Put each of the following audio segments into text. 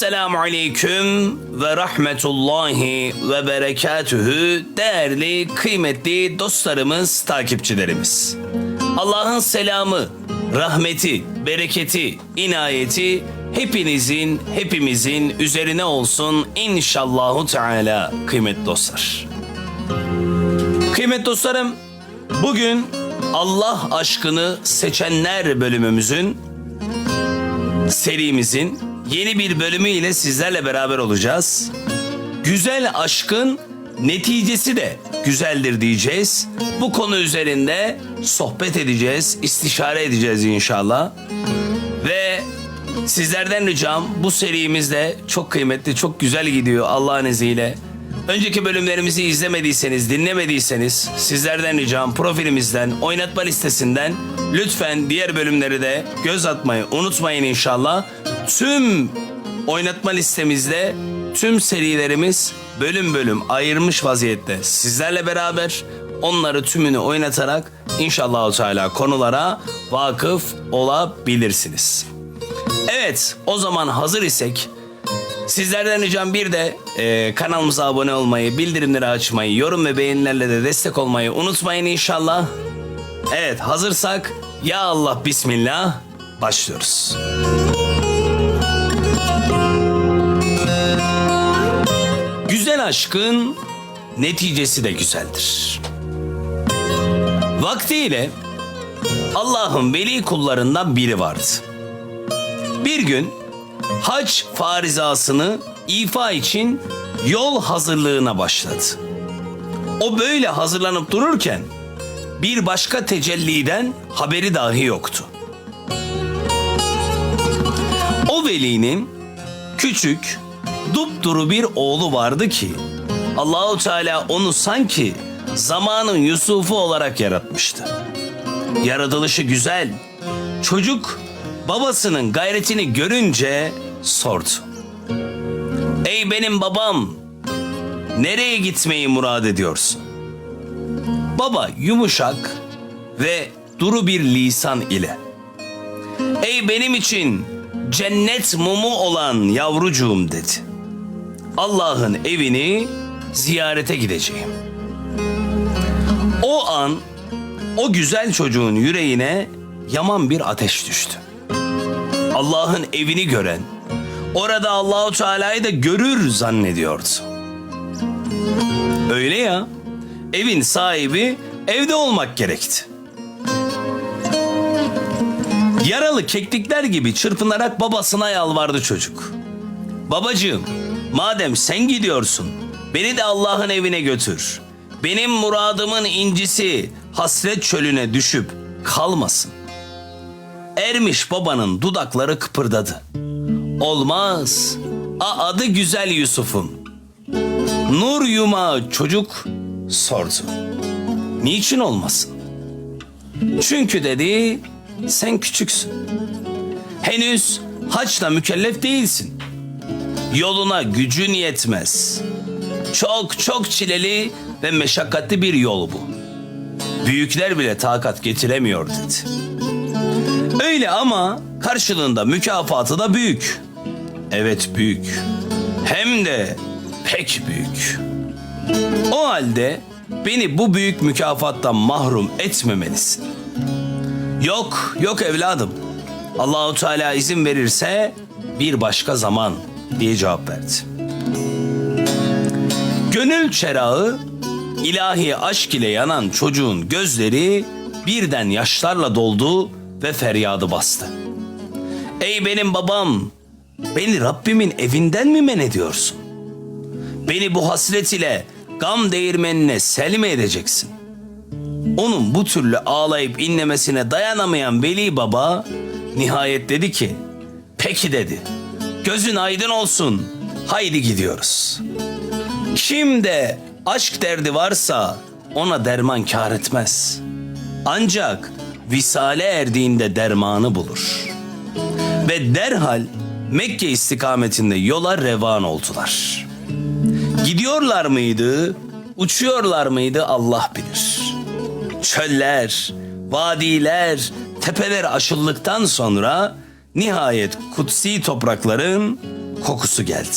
Esselamu Aleyküm ve Rahmetullahi ve Berekatühü değerli kıymetli dostlarımız, takipçilerimiz. Allah'ın selamı, rahmeti, bereketi, inayeti hepinizin, hepimizin üzerine olsun inşallahu teala kıymetli dostlar. Kıymetli dostlarım, bugün Allah aşkını seçenler bölümümüzün serimizin yeni bir bölümüyle sizlerle beraber olacağız. Güzel aşkın neticesi de güzeldir diyeceğiz. Bu konu üzerinde sohbet edeceğiz, istişare edeceğiz inşallah. Ve sizlerden ricam bu serimizde çok kıymetli, çok güzel gidiyor Allah'ın izniyle. Önceki bölümlerimizi izlemediyseniz, dinlemediyseniz sizlerden ricam profilimizden, oynatma listesinden lütfen diğer bölümleri de göz atmayı unutmayın inşallah. Tüm oynatma listemizde tüm serilerimiz bölüm bölüm ayırmış vaziyette sizlerle beraber onları tümünü oynatarak inşallah Teala konulara vakıf olabilirsiniz. Evet o zaman hazır isek Sizlerden ricam bir de e, kanalımıza abone olmayı, bildirimleri açmayı, yorum ve beğenilerle de destek olmayı unutmayın inşallah. Evet hazırsak ya Allah bismillah başlıyoruz. Güzel aşkın neticesi de güzeldir. Vaktiyle Allah'ın veli kullarından biri vardı. Bir gün hac farizasını ifa için yol hazırlığına başladı. O böyle hazırlanıp dururken bir başka tecelliden haberi dahi yoktu. O velinin küçük, dupduru bir oğlu vardı ki Allahu Teala onu sanki zamanın Yusuf'u olarak yaratmıştı. Yaratılışı güzel. Çocuk babasının gayretini görünce sordu. Ey benim babam, nereye gitmeyi murad ediyorsun? Baba yumuşak ve duru bir lisan ile. Ey benim için cennet mumu olan yavrucuğum dedi. Allah'ın evini ziyarete gideceğim. O an o güzel çocuğun yüreğine yaman bir ateş düştü. Allah'ın evini gören, orada Allahu Teala'yı da görür zannediyordu. Öyle ya, evin sahibi evde olmak gerekti. Yaralı keklikler gibi çırpınarak babasına yalvardı çocuk. Babacığım, madem sen gidiyorsun, beni de Allah'ın evine götür. Benim muradımın incisi hasret çölüne düşüp kalmasın. Ermiş babanın dudakları kıpırdadı. Olmaz. A adı güzel Yusuf'um. Nur yuma çocuk sordu. Niçin olmasın? Çünkü dedi sen küçüksün. Henüz haçla mükellef değilsin. Yoluna gücün yetmez. Çok çok çileli ve meşakkatli bir yol bu. Büyükler bile takat getiremiyor dedi. Öyle ama karşılığında mükafatı da büyük. Evet büyük. Hem de pek büyük. O halde beni bu büyük mükafattan mahrum etmemelisin. Yok, yok evladım. Allahu Teala izin verirse bir başka zaman diye cevap verdi. Gönül çerağı ilahi aşk ile yanan çocuğun gözleri birden yaşlarla doldu ve feryadı bastı. Ey benim babam, beni Rabbimin evinden mi men ediyorsun? Beni bu hasret ile gam değirmenine sel mi edeceksin? Onun bu türlü ağlayıp inlemesine dayanamayan Veli Baba nihayet dedi ki, peki dedi, gözün aydın olsun, haydi gidiyoruz. Kimde aşk derdi varsa ona derman kar etmez. Ancak visale erdiğinde dermanı bulur. Ve derhal Mekke istikametinde yola revan oldular. Gidiyorlar mıydı, uçuyorlar mıydı Allah bilir. Çöller, vadiler, tepeler aşıldıktan sonra nihayet kutsi toprakların kokusu geldi.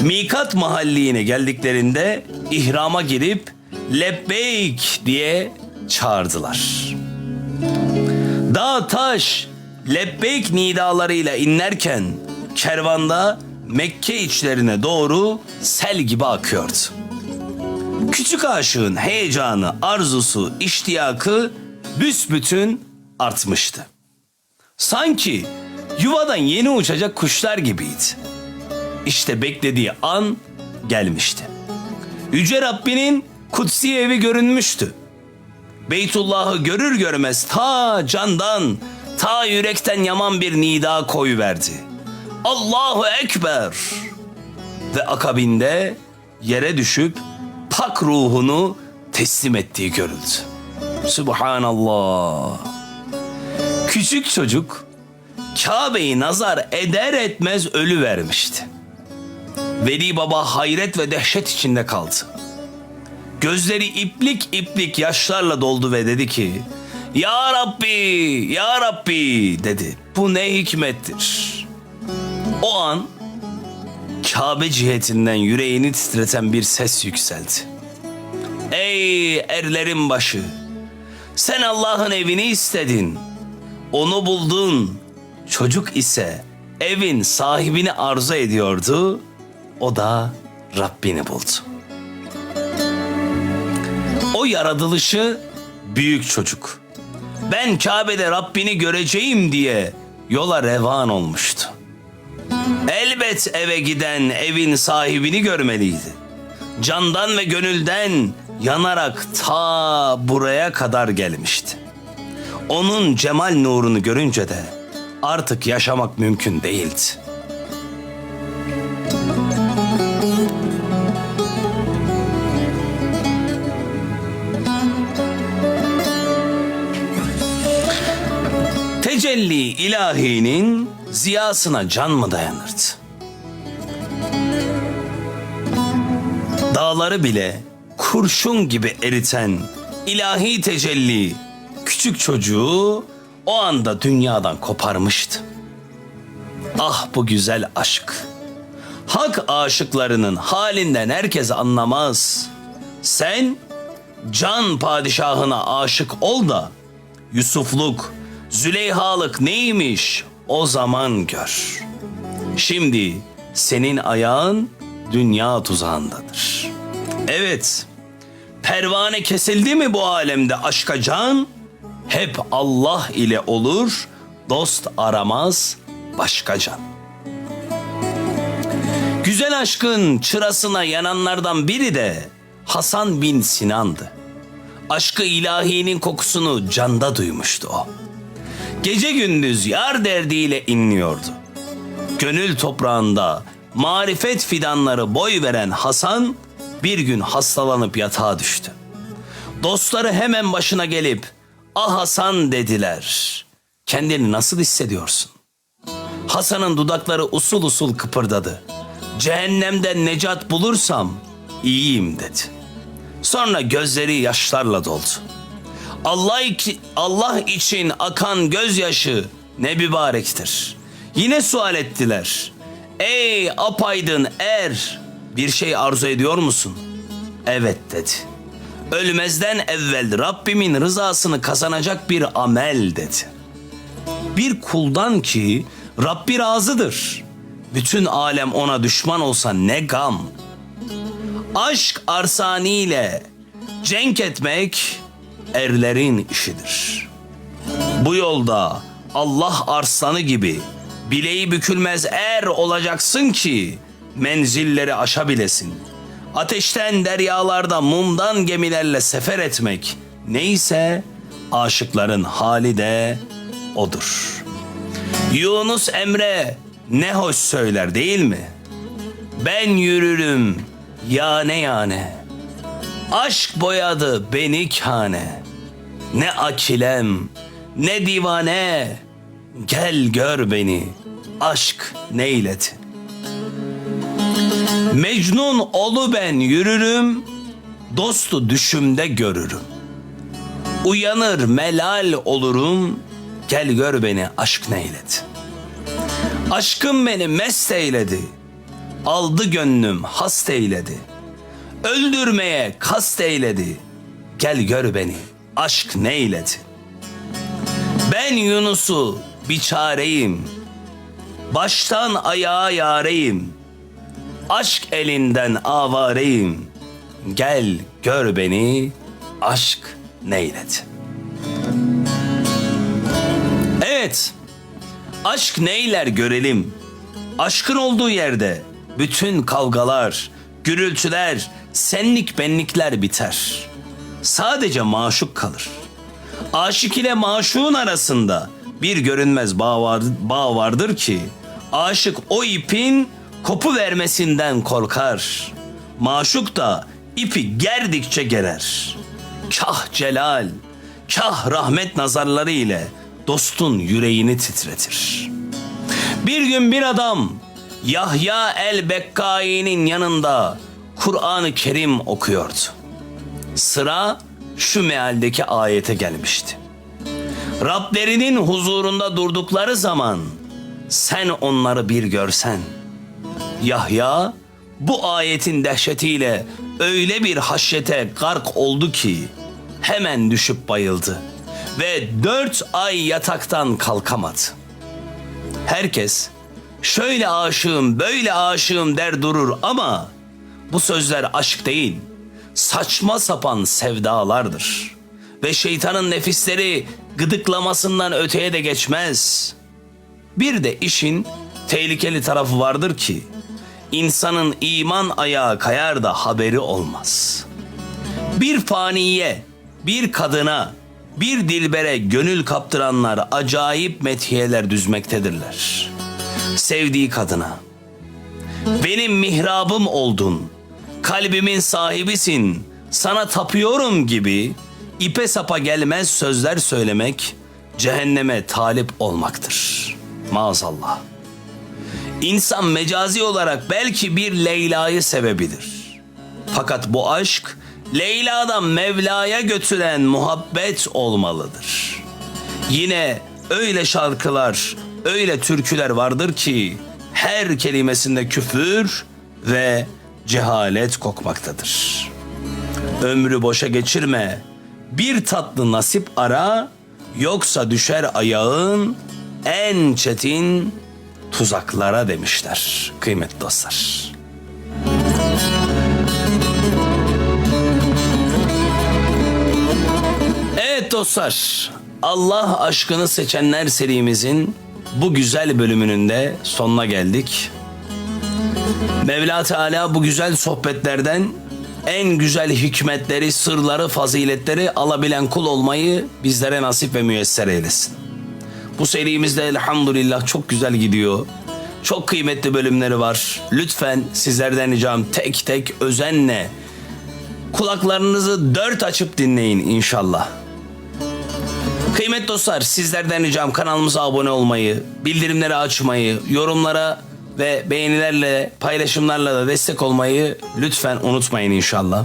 Mikat mahalline geldiklerinde ihrama girip lebbeyk diye çağırdılar. Dağ taş lebbeyk nidalarıyla inlerken kervanda Mekke içlerine doğru sel gibi akıyordu. Küçük aşığın heyecanı, arzusu, iştiyakı büsbütün artmıştı. Sanki yuvadan yeni uçacak kuşlar gibiydi. İşte beklediği an gelmişti. Yüce Rabbinin kutsi evi görünmüştü. Beytullah'ı görür görmez ta candan, ta yürekten yaman bir nida koyuverdi. Allahu Ekber! Ve akabinde yere düşüp pak ruhunu teslim ettiği görüldü. Subhanallah. Küçük çocuk Kabe'yi nazar eder etmez ölü vermişti. Veli Baba hayret ve dehşet içinde kaldı. Gözleri iplik iplik yaşlarla doldu ve dedi ki Ya Rabbi, Ya Rabbi dedi. Bu ne hikmettir. O an Kabe cihetinden yüreğini titreten bir ses yükseldi. Ey erlerin başı! Sen Allah'ın evini istedin. Onu buldun. Çocuk ise evin sahibini arzu ediyordu. O da Rabbini buldu. O yaratılışı büyük çocuk. Ben Kabe'de Rabbini göreceğim diye yola revan olmuştu. Elbet eve giden evin sahibini görmeliydi. Candan ve gönülden yanarak ta buraya kadar gelmişti. Onun cemal nurunu görünce de artık yaşamak mümkün değildi. Tecelli ilahinin ziyasına can mı dayanırdı? Dağları bile kurşun gibi eriten ilahi tecelli küçük çocuğu o anda dünyadan koparmıştı. Ah bu güzel aşk. Hak aşıklarının halinden herkes anlamaz. Sen can padişahına aşık ol da Yusufluk, Züleyhalık neymiş o zaman gör. Şimdi senin ayağın dünya tuzağındadır. Evet, pervane kesildi mi bu alemde aşka can? Hep Allah ile olur, dost aramaz başka can. Güzel aşkın çırasına yananlardan biri de Hasan bin Sinan'dı. Aşkı ilahinin kokusunu canda duymuştu o. Gece gündüz yar derdiyle inliyordu. Gönül toprağında marifet fidanları boy veren Hasan bir gün hastalanıp yatağa düştü. Dostları hemen başına gelip ah Hasan dediler. Kendini nasıl hissediyorsun? Hasan'ın dudakları usul usul kıpırdadı. Cehennemden necat bulursam iyiyim dedi. Sonra gözleri yaşlarla doldu. Allah, Allah için akan gözyaşı ne mübarektir. Yine sual ettiler. Ey apaydın er bir şey arzu ediyor musun? Evet dedi. Ölmezden evvel Rabbimin rızasını kazanacak bir amel dedi. Bir kuldan ki Rabbi razıdır. Bütün alem ona düşman olsa ne gam. Aşk arsaniyle cenk etmek erlerin işidir. Bu yolda Allah arslanı gibi bileği bükülmez er olacaksın ki menzilleri aşabilesin. Ateşten deryalarda mumdan gemilerle sefer etmek neyse aşıkların hali de odur. Yunus Emre ne hoş söyler değil mi? Ben yürürüm yane yane. Aşk boyadı beni kane. Ne akilem ne divane. Gel gör beni aşk neyledi. Mecnun olu ben yürürüm. Dostu düşümde görürüm. Uyanır melal olurum. Gel gör beni aşk neyledi. Aşkım beni mest eyledi. Aldı gönlüm hast eyledi. Öldürmeye kast eyledi. Gel gör beni aşk neyledi. Ben Yunus'u bir çareyim. Baştan ayağa yareyim. Aşk elinden avareyim. Gel gör beni aşk neyledi. Evet. Aşk neyler görelim. Aşkın olduğu yerde bütün kavgalar, gürültüler, senlik benlikler biter. Sadece maşuk kalır. Aşık ile maşuğun arasında bir görünmez bağ, var, bağ vardır ki aşık o ipin kopu vermesinden korkar. Maşuk da ipi gerdikçe gerer. Kah celal, kah rahmet nazarları ile dostun yüreğini titretir. Bir gün bir adam Yahya el-Bekkai'nin yanında Kur'an-ı Kerim okuyordu. Sıra şu mealdeki ayete gelmişti. Rablerinin huzurunda durdukları zaman sen onları bir görsen. Yahya bu ayetin dehşetiyle öyle bir haşyete gark oldu ki hemen düşüp bayıldı ve dört ay yataktan kalkamadı. Herkes şöyle aşığım böyle aşığım der durur ama bu sözler aşk değil saçma sapan sevdalardır. Ve şeytanın nefisleri gıdıklamasından öteye de geçmez. Bir de işin tehlikeli tarafı vardır ki insanın iman ayağı kayar da haberi olmaz. Bir faniye, bir kadına, bir dilbere gönül kaptıranlar acayip methiyeler düzmektedirler. Sevdiği kadına, benim mihrabım oldun, kalbimin sahibisin, sana tapıyorum gibi ipe sapa gelmez sözler söylemek cehenneme talip olmaktır. Maazallah. İnsan mecazi olarak belki bir Leyla'yı sevebilir. Fakat bu aşk Leyla'dan Mevla'ya götüren muhabbet olmalıdır. Yine öyle şarkılar, öyle türküler vardır ki her kelimesinde küfür ve cehalet kokmaktadır. Ömrü boşa geçirme. Bir tatlı nasip ara yoksa düşer ayağın en çetin tuzaklara demişler kıymetli dostlar. Evet dostlar, Allah aşkını seçenler serimizin bu güzel bölümünün de sonuna geldik. Mevla Teala bu güzel sohbetlerden en güzel hikmetleri, sırları, faziletleri alabilen kul olmayı bizlere nasip ve müyesser eylesin. Bu serimizde elhamdülillah çok güzel gidiyor. Çok kıymetli bölümleri var. Lütfen sizlerden ricam tek tek özenle kulaklarınızı dört açıp dinleyin inşallah. Kıymetli dostlar sizlerden ricam kanalımıza abone olmayı, bildirimleri açmayı, yorumlara ve beğenilerle, paylaşımlarla da destek olmayı lütfen unutmayın inşallah.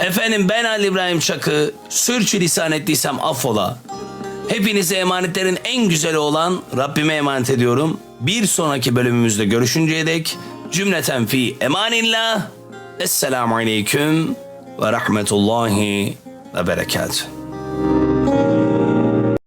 Efendim ben Ali İbrahim Çakı, sürçülisan ettiysem affola. Hepinize emanetlerin en güzeli olan Rabbime emanet ediyorum. Bir sonraki bölümümüzde görüşünceye dek cümleten fi emanillah. Esselamu aleyküm ve rahmetullahi ve berekatuhu.